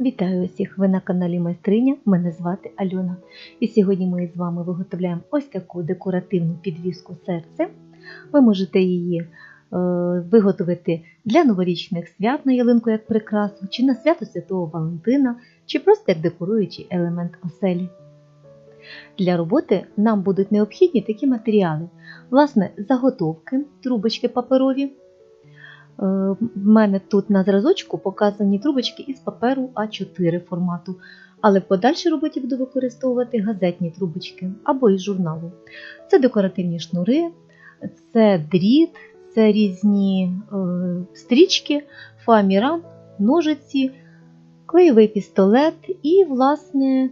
Вітаю усіх! Ви на каналі Майстриня. Мене звати Альона. І сьогодні ми з вами виготовляємо ось таку декоративну підвіску серце. Ви можете її е, виготовити для новорічних свят на ялинку як прикрасу, чи на свято Святого Валентина, чи просто як декоруючий елемент оселі. Для роботи нам будуть необхідні такі матеріали: власне, заготовки, трубочки паперові. Е, В мене тут на зразочку показані трубочки із паперу А4 формату, але в подальшій роботі буду використовувати газетні трубочки або із журналу. Це декоративні шнури, це дріт, це різні е, стрічки, фоаміран, ножиці, клеєвий пістолет і, власне,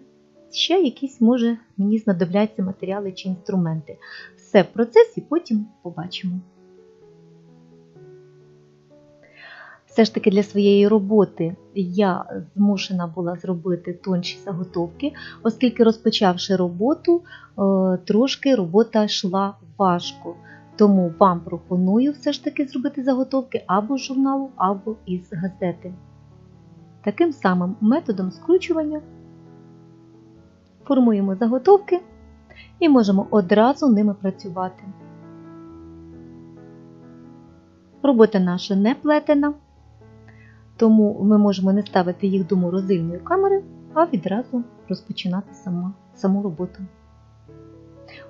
ще якісь, може, мені знадобляться матеріали чи інструменти. Все в процесі потім побачимо. Все ж таки для своєї роботи я змушена була зробити тонші заготовки, оскільки розпочавши роботу, е, трошки робота йшла важко. Тому вам пропоную все ж таки зробити заготовки або з журналу, або із газети. Таким самим методом скручування формуємо заготовки і можемо одразу ними працювати. Робота наша не плетена, тому ми можемо не ставити їх до морозильної камери, а відразу розпочинати саму, саму роботу.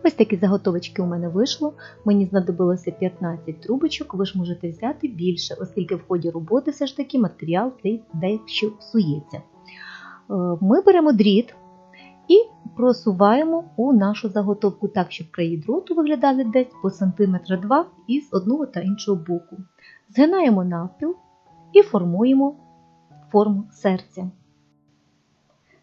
Ось такі заготовочки у мене вийшло. Мені знадобилося 15 трубочок, ви ж можете взяти більше, оскільки в ході роботи все ж таки матеріал цей дещо псується. Е, Ми беремо дріт і просуваємо у нашу заготовку так, щоб краї дроту виглядали десь по сантиметра 2 із одного та іншого боку. Згинаємо навпіл і формуємо форму серця.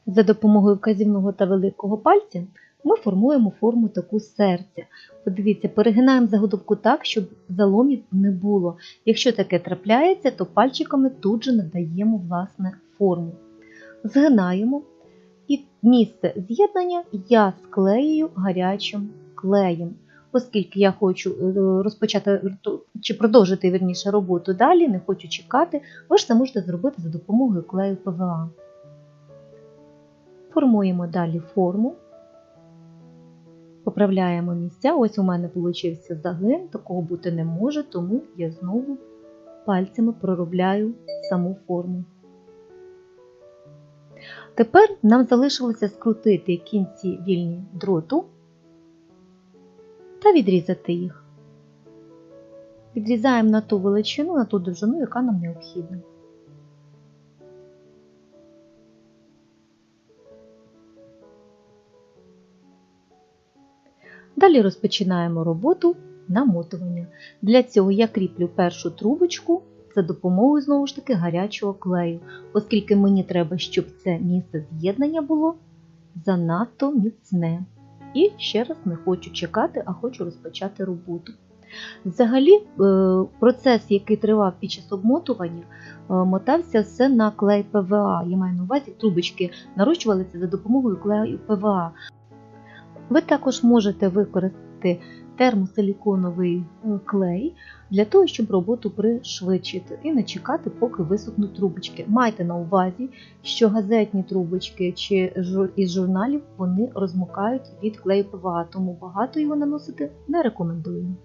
За допомогою вказівного та великого пальця ми формуємо форму таку серця. Подивіться, перегинаємо заготовку так, щоб заломів не було. Якщо таке трапляється, то пальчиками тут же надаємо власне форму. Згинаємо і місце з'єднання я склеюю гарячим клеєм. Оскільки я хочу е, розпочати чи продовжити вірніше роботу далі, не хочу чекати, ви ж це можете зробити за допомогою клею ПВА. Формуємо далі форму, поправляємо місця. Ось у мене вийшов загин, такого бути не може, тому я знову пальцями проробляю саму форму. Тепер нам залишилося скрутити кінці вільні дроту та відрізати їх. Відрізаємо на ту величину, на ту довжину, яка нам необхідна. Далі розпочинаємо роботу намотування. Для цього я кріплю першу трубочку за допомогою знову ж таки гарячого клею, оскільки мені треба, щоб це місце з'єднання було занадто міцне. І ще раз не хочу чекати, а хочу розпочати роботу. Взагалі, процес, який тривав під час обмотування, мотався все на клей ПВА. Я маю на увазі, трубочки нарощувалися за допомогою клею ПВА. Ви також можете використати термосиліконовий клей для того, щоб роботу пришвидшити і не чекати, поки висохнуть трубочки. Майте на увазі, що газетні трубочки чи із журналів вони розмокають від клею ПВА, тому багато його наносити не рекомендуємо.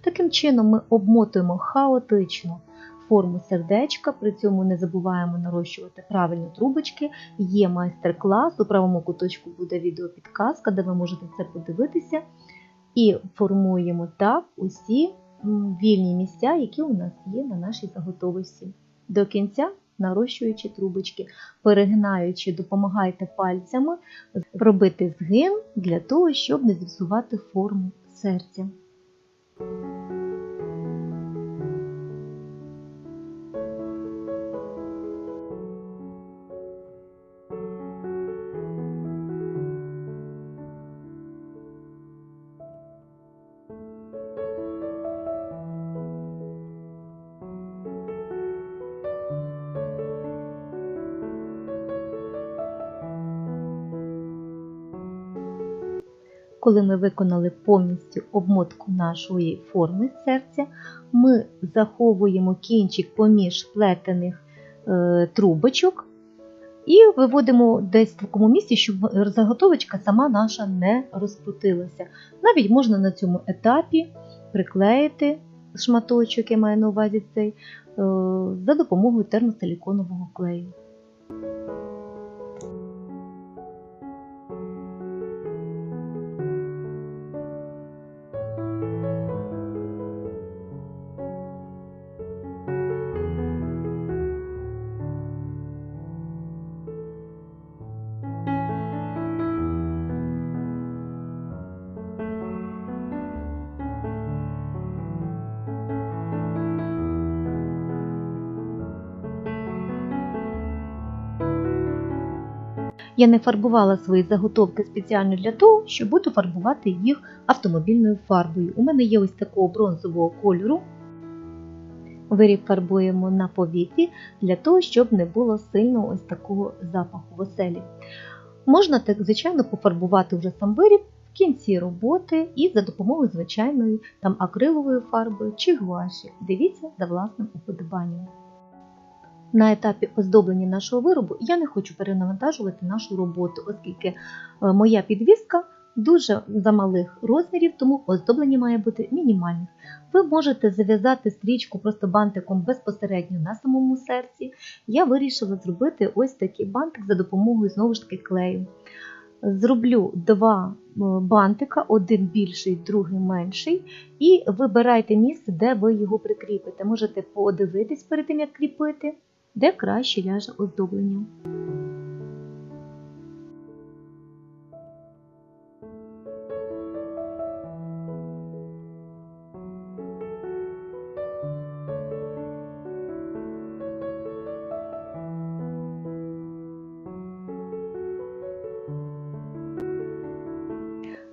Таким чином, ми обмотуємо хаотично форму сердечка, при цьому не забуваємо нарощувати правильно трубочки. Є майстер-клас, у правому куточку буде відеопідказка, де ви можете це подивитися. І формуємо так усі вільні місця, які у нас є на нашій заготовості. До кінця нарощуючи трубочки, перегинаючи, допомагайте пальцями робити згин для того, щоб не зіпсувати форму серця. Коли ми виконали повністю обмотку нашої форми серця, ми заховуємо кінчик поміж плетених е, трубочок І виводимо десь в такому місці, щоб заготовочка сама наша не розкрутилася. Навіть можна на цьому етапі приклеїти шматочок, я маю на увазі цей, е, за допомогою термосиліконового клею. Я не фарбувала свої заготовки спеціально для того, щоб буду фарбувати їх автомобільною фарбою. У мене є ось такого бронзового кольору. Виріб фарбуємо на повітрі для того, щоб не було сильного ось такого запаху в оселі. Можна так, звичайно, пофарбувати вже сам виріб в кінці роботи і за допомогою звичайної там акрилової фарби чи гуаші. Дивіться за власним уподобанням. На етапі оздоблення нашого виробу я не хочу перенавантажувати нашу роботу, оскільки е, моя підвіска дуже замалих розмірів, тому оздоблення має бути мінімальне. Ви можете зав'язати стрічку просто бантиком безпосередньо на самому серці. Я вирішила зробити ось такий бантик за допомогою знову ж таки клею. Зроблю два е, бантика, один більший, другий менший, і вибирайте місце, де ви його прикріпите. Можете подивитись перед тим, як кріпити де краще ляже оздоблення.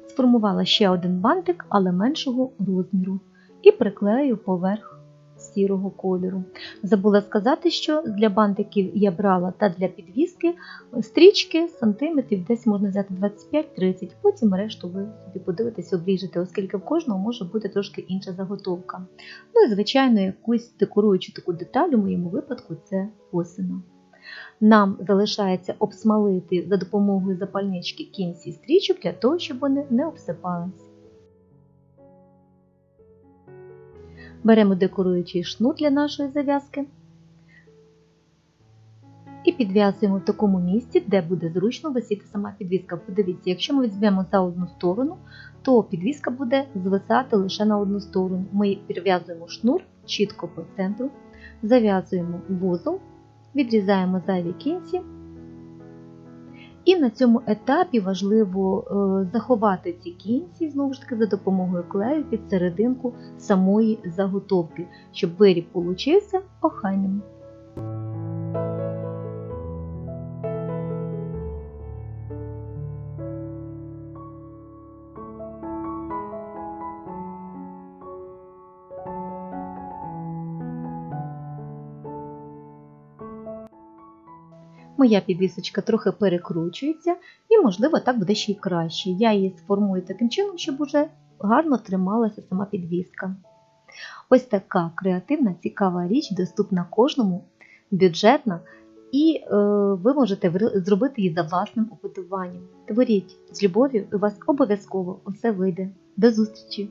Сформувала ще один бантик, але меншого розміру, і приклею поверх сірого кольору. Забула сказати, що для бантиків я брала та для підвіски стрічки сантиметрів, десь можна взяти 25-30, потім решту ви собі подивитесь, обріжете, оскільки в кожного може бути трошки інша заготовка. Ну і, звичайно, якусь декоруючу таку деталь у моєму випадку це осина. Нам залишається обсмалити за допомогою запальнички кінці стрічок для того, щоб вони не обсипалися. Беремо декоруючий шнур для нашої зав'язки і підв'язуємо в такому місці, де буде зручно висіти сама підвіска. Подивіться, якщо ми візьмемо за одну сторону, то підвіска буде звисати лише на одну сторону. Ми підв'язуємо шнур чітко по центру, зав'язуємо вузол, відрізаємо зайві кінці. І на цьому етапі важливо е, заховати ці кінці, знову ж таки, за допомогою клею під серединку самої заготовки, щоб виріб получився охайним. Моя підвісочка трохи перекручується, і, можливо, так буде ще й краще. Я її сформую таким чином, щоб уже гарно трималася сама підвіска. Ось така креативна, цікава річ, доступна кожному, бюджетна, і е, ви можете зробити її за власним уподобанням. Творіть з любов'ю, і у вас обов'язково усе вийде. До зустрічі!